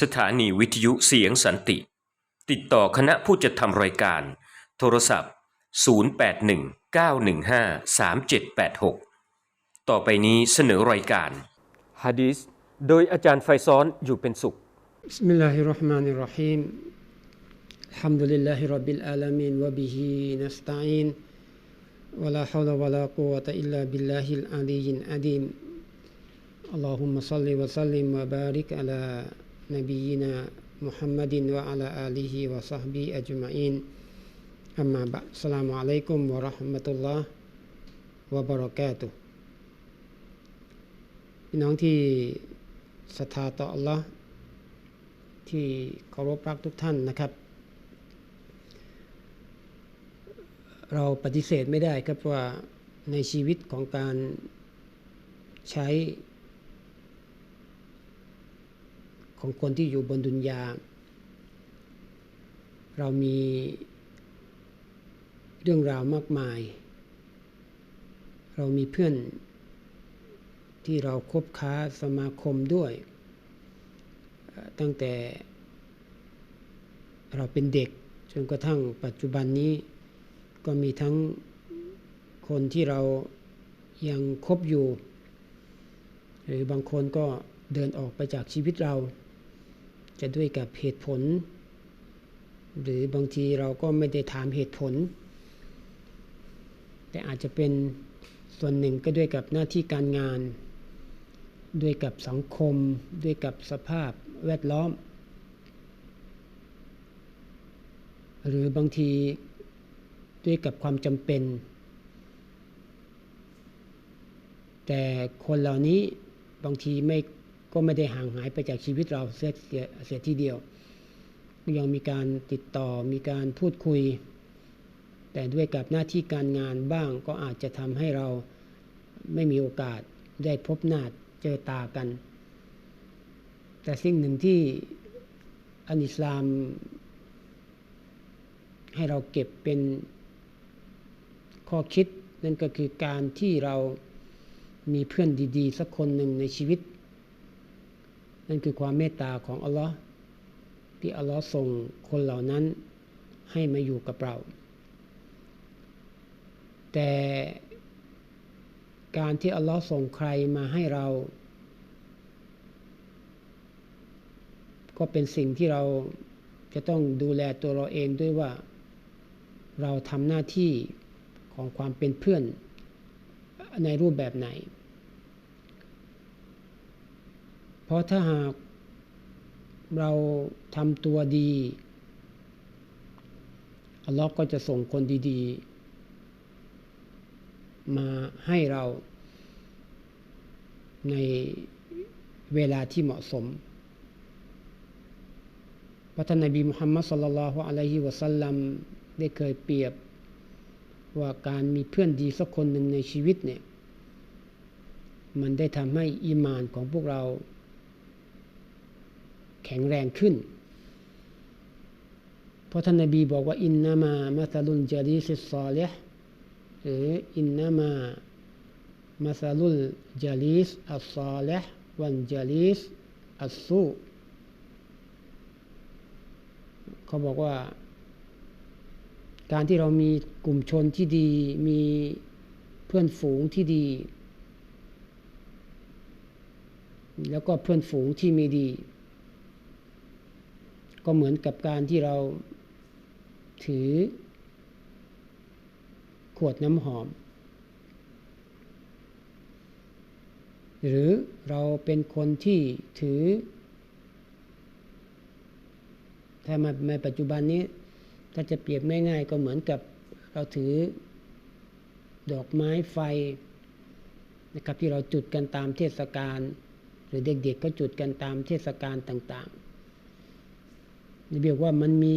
สถานีวิทยุเสียงสันติ ติดต่อคณะผู้จัดทำรายการ โทรศัพท์ 0819153786 ต่อไปนี้เสนอรายการฮะดีษโดยอาจารย์ไฟซ้อนอยู่เป็นสุข بسم الله الرحمن الرحيم الحمد لله رب العالمين وبه نستعين ولا حول ولا قوة إلا بالله العلي العظيم اللهم صل وسلم وبارك على نبينا محمد وعلى آله وصحبه أجمعين أما بعد السلام عليكم ورحمة الله وبركاته พี่น้องที่ศรัทธาต่อ Allah ที่เคารพรักทุกท่านนะครับ เราปฏิเสธไม่ได้ครับว่าในชีวิตของการใช้ ของคนที่อยู่บนดุนยา เรามีเรื่องราวมากมาย เรามีเพื่อนที่เราคบค้าสมาคมด้วย ตั้งแต่เราเป็นเด็กจนกระทั่งปัจจุบันนี้ก็มีทั้งคนที่เรายังคบอยู่ หรือบางคนก็เดินออกไปจากชีวิตเรา จะด้วยกับเหตุผล หรือบางทีเราก็ไม่ได้ถามเหตุผล แต่อาจจะเป็นส่วนหนึ่งก็ด้วยกับหน้าที่การงาน ด้วยกับสังคม ด้วยกับสภาพแวดล้อม หรือบางทีด้วยกับความจำเป็น แต่คนเหล่านี้บางทีไม่ ก็ไม่ได้ห่างหายไปจากชีวิตเราเสียเสียทีเดียว ยังมีการติดต่อมีการพูดคุย แต่ด้วยกับหน้าที่การงานบ้างก็อาจจะทำให้เราไม่มีโอกาสได้พบหน้าเจอตากัน แต่สิ่งหนึ่งที่อันอิสลาม ให้เราเก็บเป็นข้อคิดนั่นก็คือการที่เรามีเพื่อนดี ๆ สักคนหนึ่งในชีวิต นั่นคือความเมตตาของอัลลอฮ์ที่อัลลอฮ์ส่งคนเหล่านั้นให้มาอยู่กับเรา แต่การที่อัลลอฮ์ส่งใครมาให้เรา ก็เป็นสิ่งที่เราจะต้องดูแลตัวเราเองด้วยว่า เราทำหน้าที่ของความเป็นเพื่อนในรูปแบบไหน เพราะถ้าหากเราทำตัวดี อัลลอฮ์ก็จะส่งคนดีๆ มาให้เราในเวลาที่เหมาะสมพระท่านนบีมุฮัมมัดสุลลัลลอฮุอะลัยฮิวะสัลลัมได้เคยเปรียบว่าการมีเพื่อนดีสักคนหนึ่งในชีวิตเนี่ย มันได้ทำให้อีมานของพวกเรา แข็งแรงขึ้น เพราะท่านนบีบอกว่าอินนามามาซาลุนจารีสิซอเลห์หรืออินนามามาซาลุลจารีสอัลซอเลห์วันจารีสอัลซูเขาบอกว่า การที่เรามีกลุ่มชนที่ดี มีเพื่อนฝูงที่ดี แล้วก็เพื่อนฝูงที่มีดี ก็เหมือนกับการที่เราถือ ขวดน้ำหอม หรือเราเป็นคนที่ถือ ถ้ามาในปัจจุบันนี้ ถ้าจะเปรียบง่ายๆ ก็เหมือนกับเราถือดอกไม้ไฟนะครับที่เราจุดกันตามเทศกาลหรือเด็กๆก็จุดกันตามเทศกาลต่างๆ เรียกว่ามันมี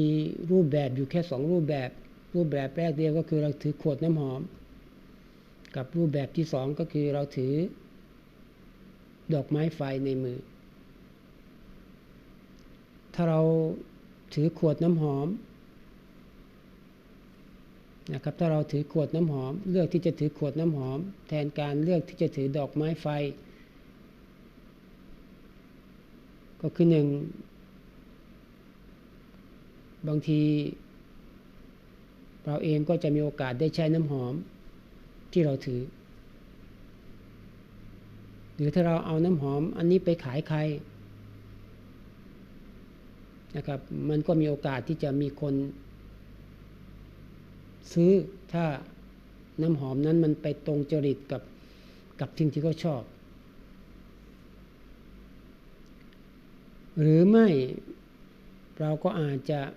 รูปแบบอยู่แค่สองรูปแบบ รูปแบบแรกเดียวก็คือเราถือขวดน้ำหอม กับรูปแบบที่สองก็คือเราถือ ดอกไม้ไฟในมือ ถ้าเราถือขวดน้ำหอมนะครับถ้าเราถือขวดน้ำหอม เลือกที่จะถือขวดน้ำหอม แทนการเลือกที่จะถือดอกไม้ไฟ ก็คือหนึ่ง บางที เราเองก็จะมีโอกาสได้ใช้น้ำหอมที่เราถือ หรือถ้าเราเอาน้ำหอมอันนี้ไปขายใครนะครับมันก็มีโอกาสที่จะมีคนซื้อถ้าน้ำหอมนั้นมันไปตรงจริตกับกับสิ่งที่เขาชอบ หรือไม่เราก็อาจจะ แ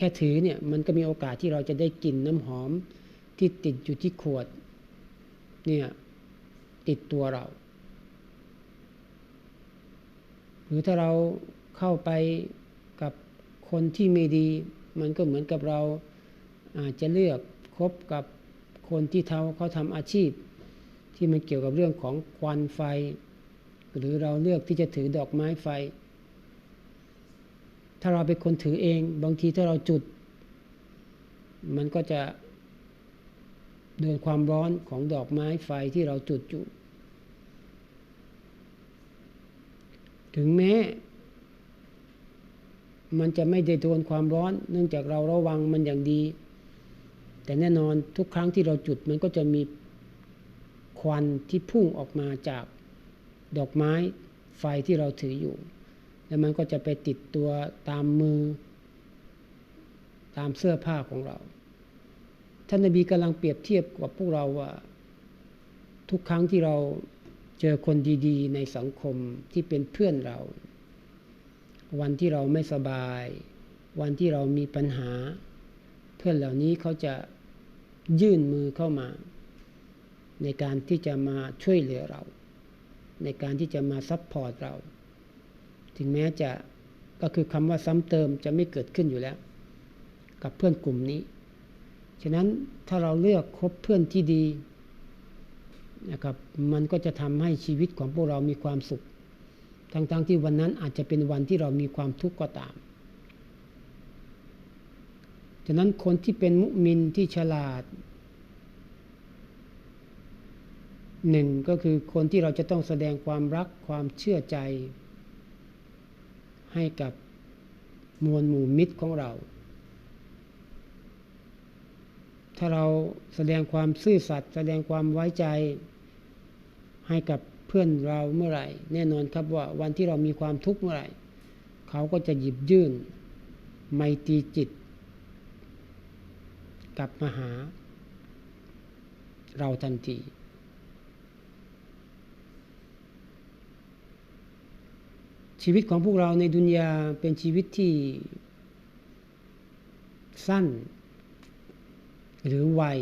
ค่ถือเนี่ยมันก็มีโอกาสที่เราจะได้กลิ่นน้ำหอมที่ติดอยู่ที่ขวดเนี่ยติดตัวเรา หรือถ้าเราเข้าไปกับคนที่ไม่ดี มันก็เหมือนกับเราอาจจะเลือกคบกับคนที่เาเขาทำอาชีพ ที่มันเกี่ยวกับเรื่องของควันไฟ หรือเราเลือกที่จะถือดอกไม้ไฟ ถ้าเราเป็นคนถือเอง บางทีถ้าเราจุด มันก็จะโดนความร้อนของดอกไม้ไฟที่เราจุดอยู่ ถึงแม้ มันจะไม่ได้โดนความร้อน เนื่องจากเราระวังมันอย่างดี แต่แน่นอนทุกครั้งที่เราจุดมันก็จะมีควันที่พุ่งออกมาจากดอกไม้ไฟที่เราถืออยู่ แล้วมันก็จะไปติดตัวตามมือ ตามเสื้อผ้าของเรา ท่านนบีกำลังเปรียบเทียบกับพวกเราว่า ทุกครั้งที่เราเจอคนดีๆ ในสังคมที่เป็นเพื่อนเรา วันที่เราไม่สบาย วันที่เรามีปัญหา เพื่อนเหล่านี้เขาจะยื่นมือเข้ามา ในการที่จะมาช่วยเหลือเรา ในการที่จะมาซัพพอร์ตเรา ถึงแม้จะก็คือคำว่าซ้ำเติมจะไม่เกิดขึ้นอยู่แล้ว กับเพื่อนกลุ่มนี้ ฉะนั้นถ้าเราเลือกคบเพื่อนที่ดีนะครับมันก็จะทำให้ชีวิตของพวกเรามีความสุข ทั้งๆทที่วันนั้นอาจจะเป็นวันที่เรามีความทุกข์ก็ตาม ฉะนั้นคนที่เป็นมุมินที่ฉลาดหนึ่งก็คือคนที่เราจะต้องแสดงความรักความเชื่อใจ ให้กับมวลหมู่มิตรของเรา ถ้าเราแสดงความซื่อสัตย์แสดงความไว้ใจให้กับเพื่อนเราเมื่อไหร่ แน่นอนครับว่าวันที่เรามีความทุกข์เมื่อไหร่ เขาก็จะหยิบยื่น ไมตรีจิต กลับมาหา เราทันที ชีวิตของพวกเราในดุนยาเป็นชีวิตที่สั้น หรือวัย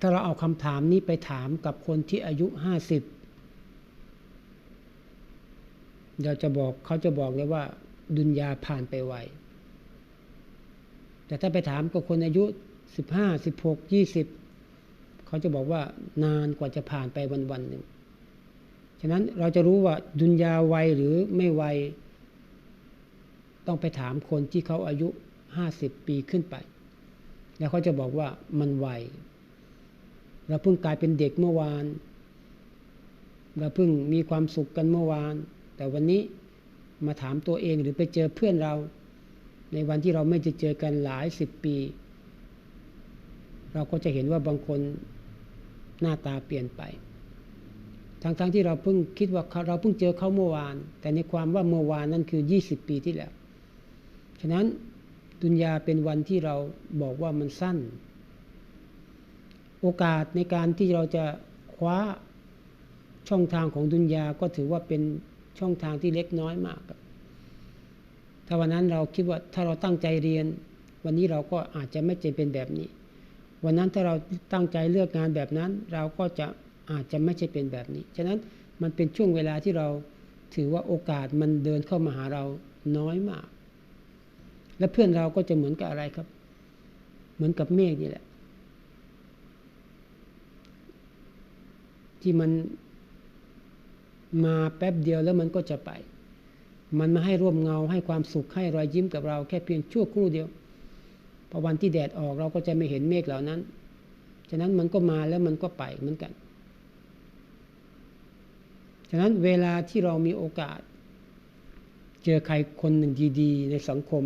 ถ้าเราเอาคำถามนี้ไปถามกับคนที่อายุห้าสิบเราจะบอกเขาจะบอกเลยว่า ดุนยาผ่านไปไวแต่ถ้าไปถามกับคนอายุสิบห้าสิบหกยี่สิบเขาจะบอกว่านานกว่าจะผ่านไปวันวันหนึ่ง ฉะนั้นเราจะรู้ว่าดุนยาไวหรือไม่ไวต้องไปถามคนที่เขาอายุห้าสิบปีขึ้นไป แล้วเขาจะบอกว่ามันไวเราเพิ่งกลายเป็นเด็กเมื่อวาน เราเพิ่งมีความสุขกันเมื่อวาน แต่วันนี้มาถามตัวเองหรือไปเจอเพื่อนเรา ในวันที่เราไม่จะเจอกันหลายสิบปี เราก็จะเห็นว่าบางคนหน้าตาเปลี่ยนไป ทั้งๆทที่เราเพิ่งคิดว่าเราเพิ่งเจอเขาเมื่อวาน แต่ในความว่าเมื่อวานนั่นคือยี่สิบปีที่แล้ว ฉะนั้นดุนยาเป็นวันที่เราบอกว่ามันสั้น โอกาสในการที่เราจะคว้าช่องทางของดุนยาก็ถือว่าเป็นช่องทางที่เล็กน้อยมาก ถ้าวันนั้นเราคิดว่าถ้าเราตั้งใจเรียน วันนี้เราก็อาจจะไม่เจเป็นแบบนี้ วันนั้นถ้าเราตั้งใจเลือกงานแบบนั้น เราก็จะ อาจจะไม่ใช่เป็นแบบนี้ ฉะนั้นมันเป็นช่วงเวลาที่เราถือว่าโอกาสมันเดินเข้ามาหาเราน้อยมาก และเพื่อนเราก็จะเหมือนกับอะไรครับ เหมือนกับเมฆนี่แหละ ที่มันมาแป๊บเดียวแล้วมันก็จะไป มันมาให้ร่วมเงาให้ความสุขให้รอยยิ้มกับเราแค่เพียงชั่วครู่เดียวพอวันที่แดดออกเราก็จะไม่เห็นเมฆเหล่านั้น ฉะนั้นมันก็มาแล้วมันก็ไปเหมือนกัน ฉะนั้นเวลาที่เรามีโอกาส เจอใครคนหนึ่งดีๆ ในสังคม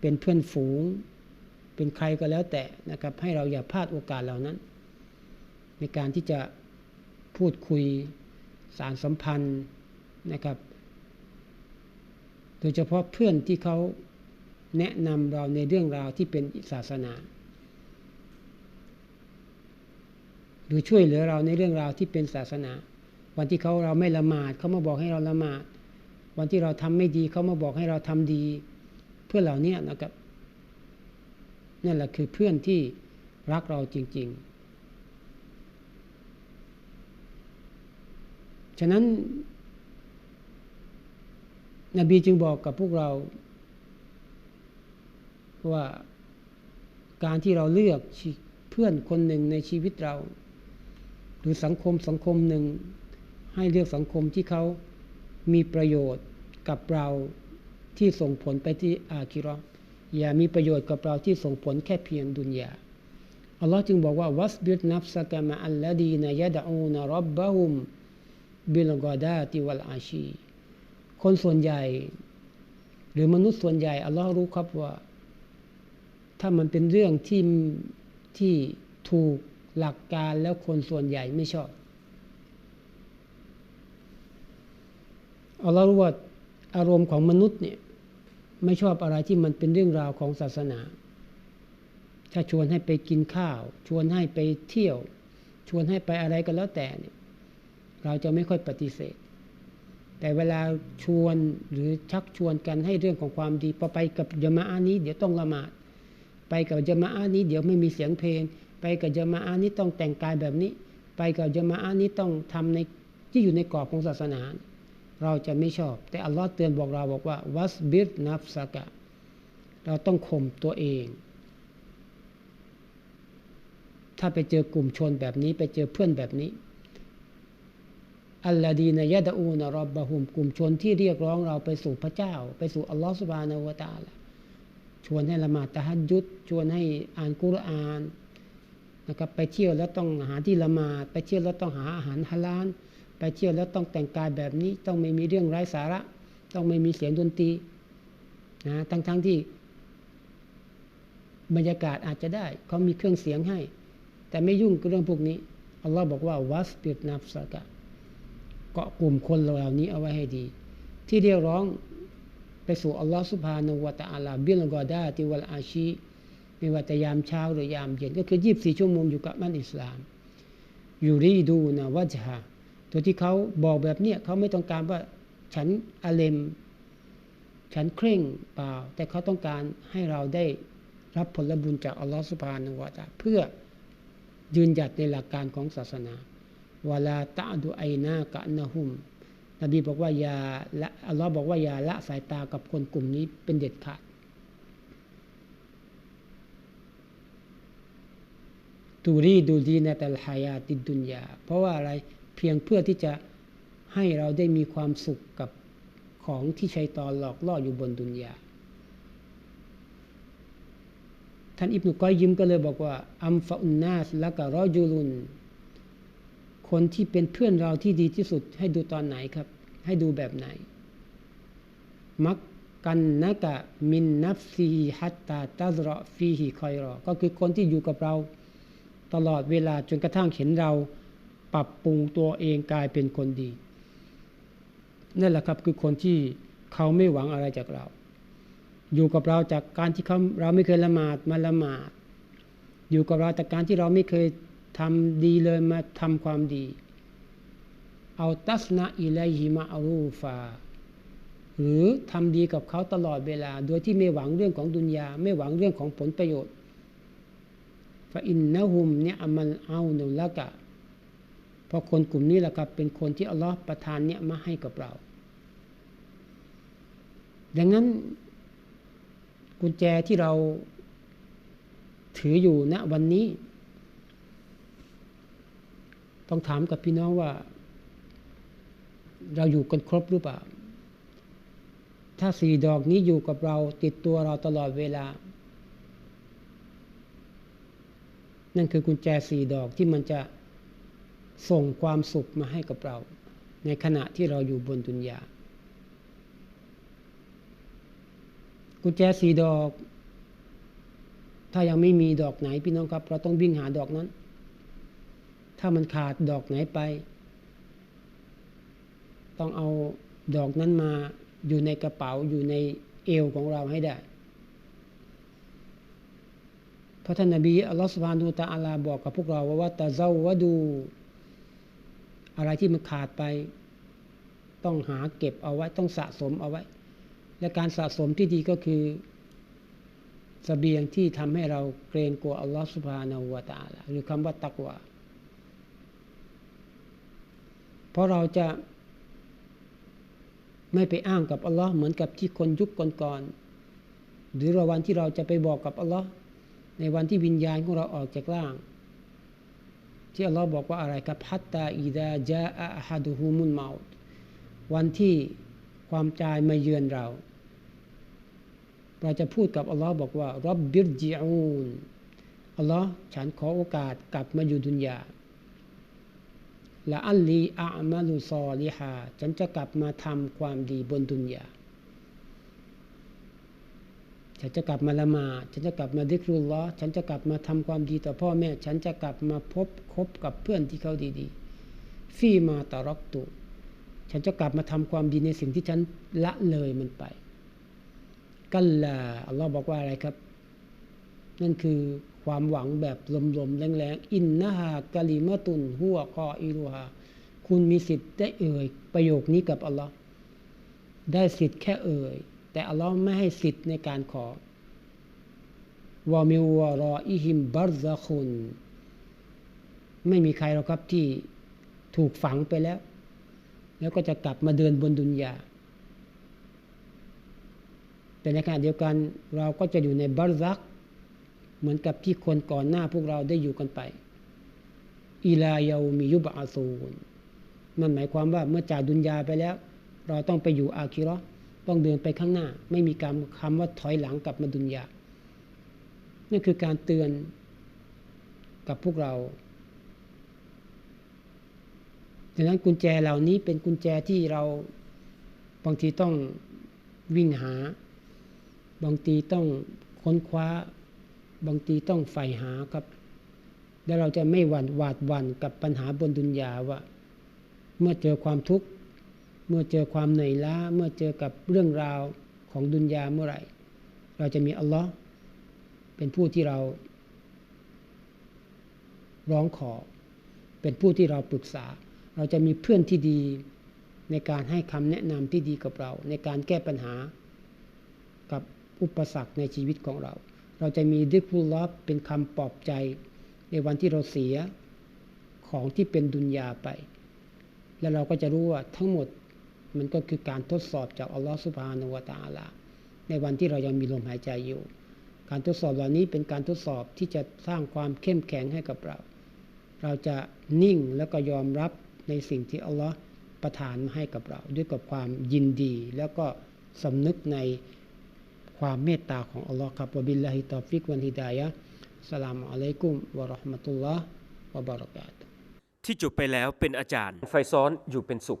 เป็นเพื่อนฝูง เป็นใครก็แล้วแต่นะครับ ให้เราอย่าพลาดโอกาสเหล่านั้น ในการที่จะพูดคุยสารสัมพันธ์นะครับ โดยเฉพาะเพื่อนที่เขาแนะนำเราในเรื่องราวที่เป็นศาสนา หรือช่วยเหลือเราในเรื่องราวที่เป็นศาสนา วันที่เขาเราไม่ละหมาดเขามาบอกให้เราละหมาด วันที่เราทำไม่ดีเขามาบอกให้เราทำดี เพื่อเหล่านี้นะครับนั่นแหละคือเพื่อนที่รักเราจริง ๆ ฉะนั้น นบีจึงบอกกับพวกเรา ว่าการที่เราเลือกเพื่อนคนหนึ่งในชีวิตเรา หรือสังคมสังคมหนึ่ง ให้เลือกสังคมที่เขามีประโยชน์กับเราที่ส่งผลไปที่อาคิราะห์อย่ามีประโยชน์กับเราที่ส่งผลแค่เพียงดุนยาอัลลอฮ์จึงบอกว่าวัสบิรนัฟสกะมะอัลลดีนยะดะอูนรับบะฮุมบิลกอดาติวัลอาชี คนส่วนใหญ่ หรือมนุษย์ส่วนใหญ่อัลลอฮ์รู้ครับว่า ถ้ามันเป็นเรื่องที่ที่ถูกหลักการแล้วคนส่วนใหญ่ไม่ชอบ อัลลอฮ์รู้ว่าอารมณ์ของมนุษย์เนี่ยไม่ชอบอะไรที่มันเป็นเรื่องราวของศาสนา ถ้าชวนให้ไปกินข้าว ชวนให้ไปเที่ยว ชวนให้ไปอะไรก็แล้วแต่เนี่ยเราจะไม่ค่อยปฏิเสธ แต่เวลาชวนหรือชักชวนกันให้เรื่องของความดีพอไปกับยามาอานี้ เดี๋ยวต้องละหมาด ไปกับยามาอานี้ เดี๋ยวไม่มีเสียงเพลง ไปกับยามาอานี้ต้องแต่งกายแบบนี้ ไปกับยามาอานี้ต้องทำในที่อยู่ในกรอบของศาสนาเเราจะไม่ชอบ แต่อัลลอฮ์เตือนบอกเราบอกว่า วัสบิรนัฟสกะ เราต้องข่มตัวเอง ถ้าไปเจอกลุ่มชนแบบนี้ไปเจอเพื่อนแบบนี้อัลลอดีนยะดะอูนรอบบะฮุมกลุ่มชนที่เรียกร้องเราไปสู่พระเจ้า ไปสู่อัลลอฮฺสุบานาวตาละชวนให้ละหมาดตะฮัดยุดชวนให้อ่านกุรอานนะครับไปเที่ยวแล้วต้องหาที่ละหมาดไปเที่ยวแล้วต้องหาอาหารฮาลาล ไปเที่ยวแล้วต้องแต่งกายแบบนี้ต้องไม่มีเรื่องไร้สาระ ต้องไม่มีเสียงดนตรีนะทั้งๆทที่ บรรยากาศอาจจะได้เขามีเครื่องเสียงให้ แต่ไม่ยุ่งกับเรื่องพวกนี้อัลลอฮ์บอกว่าวัสปิดนับสกะเกาะกลุ่มคนเหล่านี้เอาไว้ให้ดี ที่เรียกร้องไปสู่อัลลอฮ์สุภาณวะตะอาลาบิลกอดาติวัลอาชีไม่ว่าแต่ยามเช้าหรือยามเย็นก็คือยีบสี่ชั่วโมงอยู่กับมันอิสลาม อยู่รีดูนะวัจฮ ตัวที่เขาบอกแบบเนี้ยเขาไม่ต้องการว่าฉันอาเลมฉันเคร่งเปล่า แต่เขาต้องการให้เราได้รับผลบุญจากอัลลอฮ์สุภาณวะตะเพื่อยืนหยัดในหลักการของศาสนาวลาตะดูไอนากะนะฮุมนบีบอกว่าอย่าละอัลลอฮ์บอกว่าอย่าละสายตากับคนกลุ่มนี้เป็นเด็ดขาดตูรีดูดีในแต่ละหายาติดุนยาเพราะว่าอะไร เพียงเพื่อที่จะให้เราได้มีความสุขกับของที่ชัยตอนหลอกล่ออยู่บนดุนยา ท่านอิบนุกอยยิมก็เลยบอกว่า อัมฟะอุนนาสละกะรอจูลุน คนที่เป็นเพื่อนเราที่ดีที่สุดให้ดูตอนไหนครับ ให้ดูแบบไหน มักกันนะกะมินนัฟซีฮัตตาตัซรอฟีฮิคอยรอ ก็คือคนที่อยู่กับเรา ตลอดเวลาจนกระทั่งเห็นเรา ปรับปรุงตัวเองกลายเป็นคนดีนั่นแหละครับคือคนที่เขาไม่หวังอะไรจากเรา อยู่กับเราจากการที่เขาเราไม่เคยละหมาดมาละหมาด อยู่กับเราจากการที่เราไม่เคยทำดีเลยมาทำความดี เอาตัสนะอิเลฮิมาอารูฟา หรือทำดีกับเขาตลอดเวลา โดยที่ไม่หวังเรื่องของดุนยา ไม่หวังเรื่องของผลประโยชน์ฟาอินนะฮุมเนี่ยอามันเอาหนุละกะ เพราะคนกลุ่มนี้แหละครับเป็นคนที่อัลลอฮ์ประทานเนี่ยมาให้กับเรา ดังนั้นกุญแจที่เราถืออยู่ณวันนี้ ต้องถามกับพี่น้องว่า เราอยู่กันครบหรือเปล่า ถ้าสี่ดอกนี้อยู่กับเราติดตัวเราตลอดเวลา นั่นคือกุญแจสี่ดอกที่มันจะ ส่งความสุขมาให้กับเรา ในขณะที่เราอยู่บนดุนยา กุญแจสีดอก ถ้ายังไม่มีดอกไหนพี่น้องครับ เราต้องวิ่งหาดอกนั้น ถ้ามันขาดดอกไหนไป ต้องเอาดอกนั้นมาอยู่ในกระเป๋าอยู่ในเอวของเราให้ได้พระท่านนบีอัลลอฮฺสุบฮานุตะอาลาบอกกับพวกเราว่าว่าตะเจ้าวะดู อะไรที่มันขาดไป ต้องหาเก็บเอาไว้ต้องสะสมเอาไว้ และการสะสมที่ดีก็คือสเสบียงที่ทำให้เราเกรงกลัวอัลลอฮฺสุบฮานาหูวตาลหรือคำว่าตักวาเพราะเราจะไม่ไปอ้างกับอัลลอฮ์เหมือนกับที่คนยุคก่อนๆหรือวันที่เราจะไปบอกกับอัลลอฮ์ในวันที่วิญญาณของเราออกจากร่าง ที่อัลลอฮ์บอกว่าอะไรกับฮัตตาอีดาจาอะฮัดุฮูมุนเมาวันที่ความตายมาเยือนเรา เราจะพูดกับอัลลอฮ์บอกว่ารับบิรจิอูนอัลลอฮ์ฉันขอโอกาสกลับมาอยู่ดุนยาละอัลลีอามาลุซอลิฮาฉันจะกลับมาทำความดีบนดุนยา ฉันจะกลับมาละหมาดฉันจะกลับมาดิกรุลลอฉันจะกลับมาทำความดีต่อพ่อแม่ ฉันจะกลับมาพบคบกับเพื่อนที่เขาดีๆฟีมาตารักตุฉันจะกลับมาทำความดีในสิ่งที่ฉันละเลยมันไป กัลลาอัลลอฮ์บอกว่าอะไรครับ นั่นคือความหวังแบบลมๆแรงๆอินนะฮากะลิมะตุนหัวกออิรุฮาคุณมีสิทธิ์ได้เอ่ยประโยคนี้กับอัลลอฮ์ได้สิทธิ์แค่เอ่ย แต่อัลลอฮ์ไม่ให้สิทธิ์ในการขอวามิวรออิฮิมบัรซะคุนไม่มีใครหรอกครับที่ถูกฝังไปแล้ว แล้วก็จะกลับมาเดินบนดุนยาแต่ในขณะเดียวกันเราก็จะอยู่ในบัรซัก เหมือนกับที่คนก่อนหน้าพวกเราได้อยู่กันไปอีลายามียุบอาซูนนั่นหมายความว่าเมื่อจากดุนยาไปแล้ว เราต้องไปอยู่อาคิรอ ต้องเดินไปข้างหน้า ไม่มีการคำว่าถอยหลังกลับมาดุนยานั่นคือการเตือนกับพวกเราดังนั้นกุญแจเหล่านี้เป็นกุญแจที่เราบางทีต้องวิ่งหา บางทีต้องค้นคว้า บางทีต้องใฝ่หาครับ แล้วเราจะไม่หวั่นหวาดหวั่นกับปัญหาบนดุนยาว่า เมื่อเจอความทุกข์ มื่อเจอความเหนื่อยล้า เมื่อเจอกับเรื่องราวของดุนยาเมื่อไหร่ เราจะมีอัลลอฮ์เป็นผู้ที่เรา ร้องขอ เป็นผู้ที่เราปรึกษา เราจะมีเพื่อนที่ดีในการให้คำแนะนำที่ดีกับเรา ในการแก้ปัญหา กับอุปสรรคในชีวิตของเรา เราจะมีดิคุลลอฟเป็นคำปลอบใจ ในวันที่เราเสียของที่เป็นดุนยาไป แล้วเราก็จะรู้ว่าทั้งหมด มันก็คือการทดสอบจากอัลลอฮฺสุบฮานาวะตะอาลาในวันที่เรายังมีลมหายใจอยู่ การทดสอบเหล่านี้เป็นการทดสอบที่จะสร้างความเข้มแข็งให้กับเรา เราจะนิ่งแล้วก็ยอมรับในสิ่งที่อัลลอฮ์ประทานมาให้กับเรา ด้วยกับความยินดี แล้วก็สำนึกในความเมตตาของอัลลอฮ์ครับวะบิลลาฮิตอฟิกวันฮิดายะสลามอะลัยกุมวะเราะห์มะตุลลอฮ์วะบะเราะกาตุฮ์ที่จบไปแล้วเป็นอาจารย์ ไฟซ้อนอยู่เป็นสุข